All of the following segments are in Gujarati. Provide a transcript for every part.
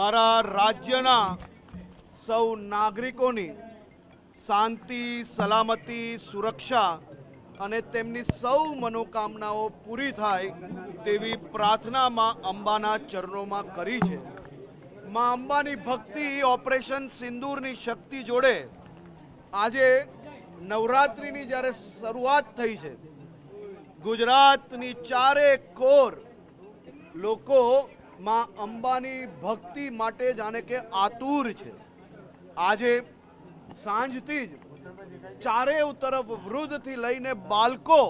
મારા રાજ્યના સૌ નાગરિકોની શાંતિ, સલામતી, સુરક્ષા અને તેમની સૌ મનોકામનાઓ પૂરી થાય તેવી પ્રાર્થના માં અંબાના ચરણોમાં કરી છે. માં અંબાની ભક્તિ ઓપરેશન સિંદૂરની શક્તિ જોડે આજે નવરાત્રિની જ્યારે શરૂઆત થઈ છે, ગુજરાતની ચારે કોર લોકો માં અંબાની ભક્તિ માટે જાણે કે આતુર છે. આજે સાંજથી જ ચારેય તરફ વૃદ્ધથી લઈને બાળકો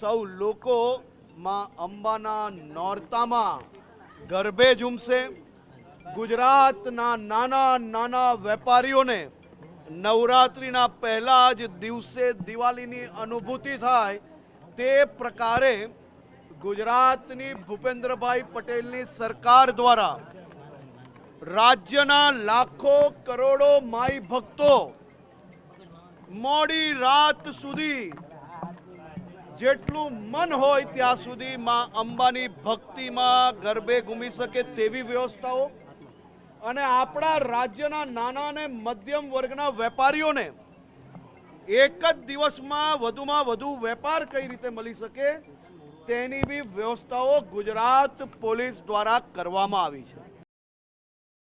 સૌ લોકો માં અંબાના નોરતામાં ગરબે ઝૂમશે. ગુજરાતના નાના નાના વેપારીઓને નવરાત્રિના પહેલા જ દિવસે દિવાળીની અનુભૂતિ થાય તે પ્રકારે ગુજરાતની ભૂપેન્દ્રભાઈ પટેલની સરકાર દ્વારા રાજ્યના લાખો કરોડો માઈ ભક્તો મોડી રાત સુધી જેટલું મન હોય ત્યાં સુધી માં અંબાની ભક્તિમાં ગરબે ઘૂમી શકે તેવી વ્યવસ્થાઓ અને આપણા રાજ્યના નાના અને મધ્યમ વર્ગના વેપારીઓને એક જ દિવસમાં વધુમાં વધુ વેપાર કઈ રીતે મળી શકે તેની બી વ્યવસ્થાઓ ગુજરાત પોલીસ દ્વારા કરવામાં આવી છે.